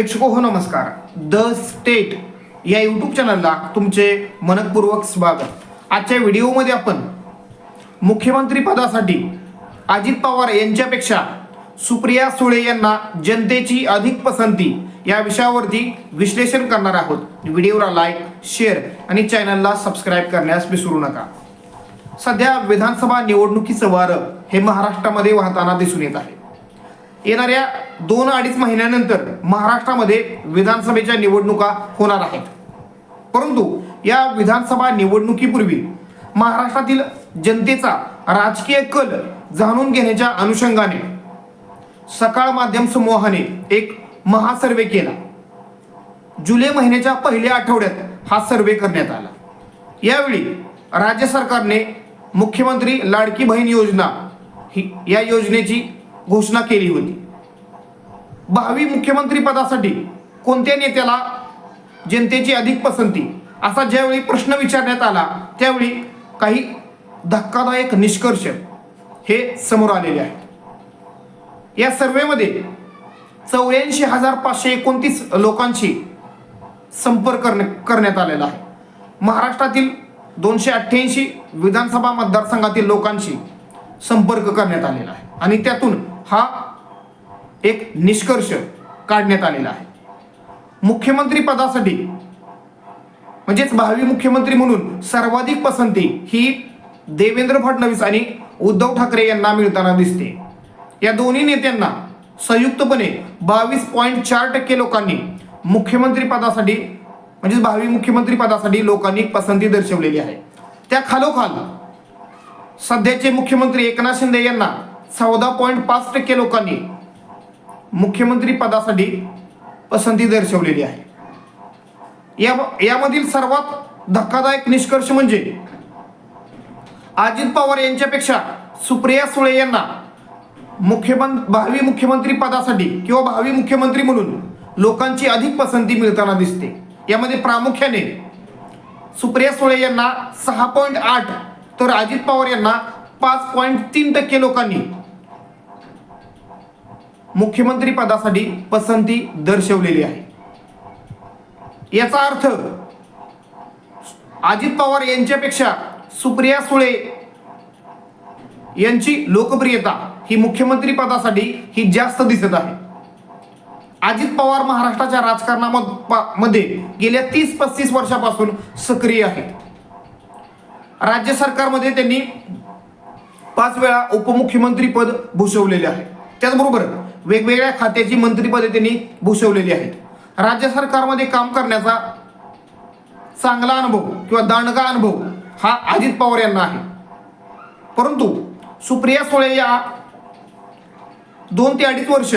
प्रेक्षको हो नमस्कार. The state या यूट्यूब चॅनलला तुमचे मनपूर्वक स्वागत. आजच्या व्हिडिओमध्ये आपण मुख्यमंत्री पदासाठी अजित पवार यांच्यापेक्षा सुप्रिया सुळे यांना जनतेची अधिक पसंती या विषयावरती विश्लेषण करणार आहोत. व्हिडिओला लाईक शेअर आणि चॅनलला सबस्क्राईब करण्यास विसरू नका. सध्या विधानसभा निवडणुकीचं वारं हे महाराष्ट्रामध्ये वाहताना दिसून येत आहे. येणाऱ्या दोन अडीच महिन्यानंतर महाराष्ट्रामध्ये विधानसभेच्या निवडणुका होणार आहेत. परंतु या विधानसभा निवडणुकीपूर्वी महाराष्ट्रातील जनतेचा राजकीय कल जाणून घेण्याच्या अनुषंगाने सकाळ माध्यम समूहाने एक महासर्वे केला. जुलै महिन्याच्या पहिल्या आठवड्यात हा सर्वे करण्यात आला. यावेळी राज्य सरकारने मुख्यमंत्री लाडकी बहीण योजना ही या योजनेची घोषणा केली होती. भावी मुख्यमंत्री पदासाठी कोणत्या नेत्याला जनतेची अधिक पसंती? असा ज्यावेळी प्रश्न विचारण्यात आला त्यावेळी काही धक्कादायक निष्कर्ष हे समोर आलेले आहेत. या सर्वेमध्ये चौऱ्याऐंशी हजार पाचशे एकोणतीस लोकांशी संपर्क करण्या करण्यात आलेला आहे. महाराष्ट्रातील दोनशे अठ्ठ्याऐंशी विधानसभा मतदारसंघातील लोकांशी संपर्क करण्यात आलेला आहे. आणि त्यातून हा एक निष्कर्ष काढण्यात आलेला आहे. मुख्यमंत्री पदासाठी म्हणजेच भावी मुख्यमंत्री म्हणून सर्वाधिक पसंती ही देवेंद्र फडणवीस आणि उद्धव ठाकरे यांना मिळताना दिसते. या दोन्ही नेत्यांना संयुक्तपणे बावीस पॉईंट चार टक्के लोकांनी मुख्यमंत्री पदासाठी म्हणजेच भावी मुख्यमंत्री पदासाठी लोकांनी पसंती दर्शवलेली आहे. त्या खालोखाल सध्याचे मुख्यमंत्री एकनाथ शिंदे यांना चौदा पॉईंट पाच टक्के लोकांनी मुख्यमंत्री पदासाठी पसंती दर्शवलेली आहे. या यामधील सर्वात धक्कादायक निष्कर्ष म्हणजे अजित पवार यांच्यापेक्षा सुप्रिया सुळे यांना मुख्यमंत्री भावी मुख्यमंत्री पदासाठी किंवा भावी मुख्यमंत्री म्हणून लोकांची अधिक पसंती मिळताना दिसते. यामध्ये प्रामुख्याने सुप्रिया सुळे यांना सहा पॉईंट आठ तर अजित पवार यांना पाच पॉईंट तीन टक्के लोकांनी मुख्यमंत्री पदासाठी पसंती दर्शवलेली आहे. याचा अर्थ अजित पवार यांच्यापेक्षा सुप्रिया सुळे यांची लोकप्रियता ही मुख्यमंत्री पदासाठी ही जास्त दिसत आहे. अजित पवार महाराष्ट्राच्या राजकारणामध्ये गेल्या तीस पस्तीस वर्षापासून सक्रिय आहेत. राज्य सरकारमध्ये त्यांनी पाच वेळा उपमुख्यमंत्री पद भूषवलेले आहे. त्याचबरोबर वेगवेगळ्या खात्याची मंत्रीपदे त्यांनी भूषवलेली आहेत. राज्य सरकारमध्ये काम करण्याचा चांगला अनुभव किंवा दांडगा अनुभव हा अजित पवार यांना आहे. परंतु सुप्रिया सुळे या दोन ते अडीच वर्ष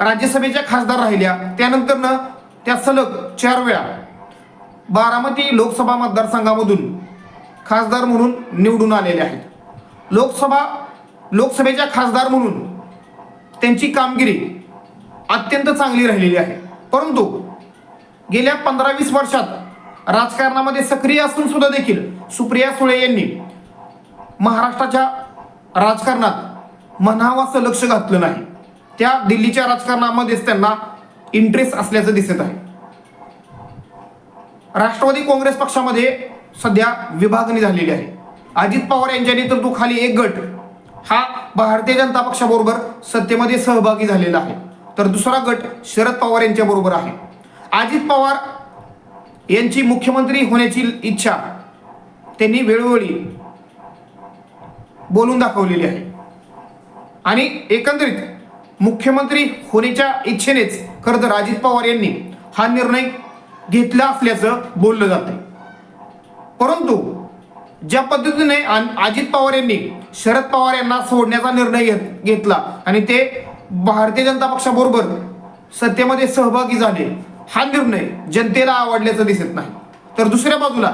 राज्यसभेच्या खासदार राहिल्या. त्यानंतरनं त्या सलग चार वेळा बारामती लोकसभा मतदारसंघामधून खासदार म्हणून निवडून आलेले आहेत. लोकसभा लोकसभेच्या खासदार म्हणून त्यांची कामगिरी अत्यंत चांगली राहिलेली आहे. परंतु गेल्या पंधरा वीस वर्षात राजकारणामध्ये सक्रिय असून सुद्धा देखील सुप्रिया सुळे यांनी महाराष्ट्राच्या राजकारणात म्हणावं लक्ष घातलं नाही. त्या दिल्लीच्या राजकारणामध्येच त्यांना इंटरेस्ट असल्याचं दिसत आहे. राष्ट्रवादी काँग्रेस पक्षामध्ये सध्या विभागणी झालेली आहे. अजित पवार यांच्या नेतृत्वाखाली एक गट हा भारतीय जनता पक्षाबरोबर सत्तेमध्ये सहभागी झालेला आहे. तर दुसरा गट शरद पवार यांच्या बरोबर आहे. अजित पवार यांची मुख्यमंत्री होण्याची इच्छा त्यांनी वेळोवेळी बोलून दाखवलेली आहे. आणि एकंदरीत मुख्यमंत्री होण्याच्या इच्छेनेच खरं तर अजित पवार यांनी हा निर्णय घेतला असल्याचं बोललं जातं परंतु ज्या पद्धतीने अन- अजित पवार यांनी शरद पवार यांना सोडण्याचा निर्णय घेत- घेतला आणि ते भारतीय जनता पक्षाबरोबर सत्तेमध्ये सहभागी झाले हा निर्णय जनतेला आवडल्याचं दिसत नाही. तर दुसऱ्या बाजूला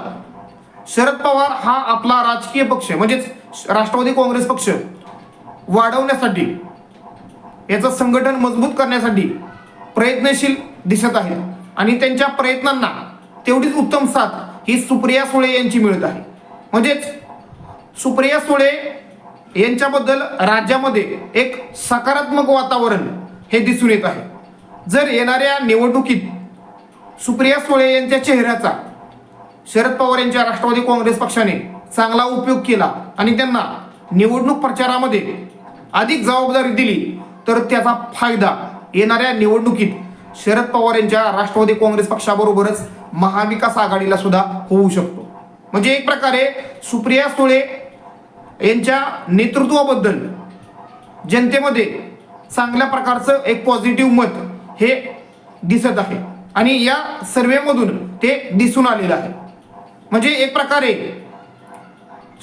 शरद पवार हा आपला राजकीय पक्ष म्हणजेच राष्ट्रवादी काँग्रेस पक्ष वाढवण्यासाठी याचं संघटन मजबूत करण्यासाठी प्रयत्नशील दिसत आहे आणि त्यांच्या प्रयत्नांना तेवढीच उत्तम साथ ही सुप्रिया सुळे यांची मिळत आहे. म्हणजेच सुप्रिया सुळे यांच्याबद्दल राज्यामध्ये एक सकारात्मक वातावरण हे दिसून येत आहे. जर येणाऱ्या निवडणुकीत सुप्रिया सुळे यांच्या चेहऱ्याचा शरद पवार यांच्या राष्ट्रवादी काँग्रेस पक्षाने चांगला उपयोग केला आणि त्यांना निवडणूक प्रचारामध्ये अधिक जबाबदारी दिली तर त्याचा फायदा येणाऱ्या निवडणुकीत शरद पवार यांच्या राष्ट्रवादी काँग्रेस पक्षाबरोबरच महाविकास आघाडीला सुद्धा होऊ शकतो. म्हणजे एक प्रकारे सुप्रिया सुळे यांच्या नेतृत्वाबद्दल जनतेमध्ये चांगल्या प्रकारचं एक पॉझिटिव्ह मत हे दिसत आहे. आणि या सर्वेमधून ते दिसून आलेलं आहे. म्हणजे एक प्रकारे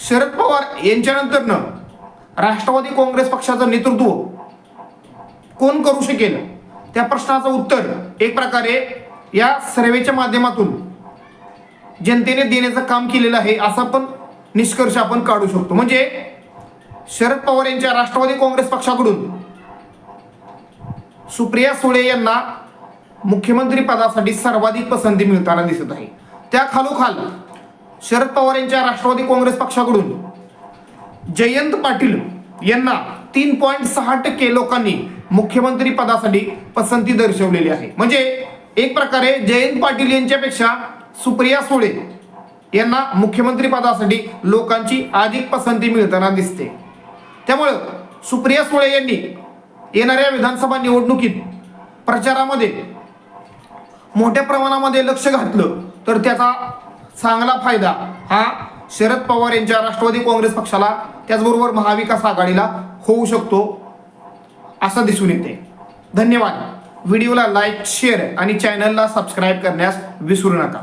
शरद पवार यांच्यानंतरनं राष्ट्रवादी काँग्रेस पक्षाचं नेतृत्व कोण करू शकेल? त्या प्रश्नाचं उत्तर एक प्रकारे या सर्वेच्या माध्यमातून जनतेने देण्याचं काम केलेलं आहे असा पण निष्कर्ष आपण काढू शकतो. म्हणजे शरद पवार यांच्या राष्ट्रवादी काँग्रेस पक्षाकडून सुप्रिया सुळे यांना मुख्यमंत्री पदासाठी सर्वाधिक पसंती मिळताना दिसत आहे. त्या खालोखाल शरद पवार यांच्या राष्ट्रवादी काँग्रेस पक्षाकडून जयंत पाटील यांना तीन पॉईंट सहा टक्के लोकांनी मुख्यमंत्री पदासाठी पसंती दर्शवलेली आहे. म्हणजे एक प्रकारे जयंत पाटील यांच्यापेक्षा सुप्रिया सुळे यांना मुख्यमंत्री पदासाठी लोकांची अधिक पसंती मिळताना दिसते. त्यामुळं सुप्रिया सुळे यांनी येणाऱ्या विधानसभा निवडणुकीत प्रचारामध्ये मोठ्या प्रमाणामध्ये लक्ष घातलं तर त्याचा चांगला फायदा हा शरद पवार यांच्या राष्ट्रवादी काँग्रेस पक्षाला त्याचबरोबर महाविकास आघाडीला होऊ शकतो असं दिसून येते. धन्यवाद. व्हिडिओला लाईक शेअर आणि चॅनलला सबस्क्राईब करण्यास विसरू नका.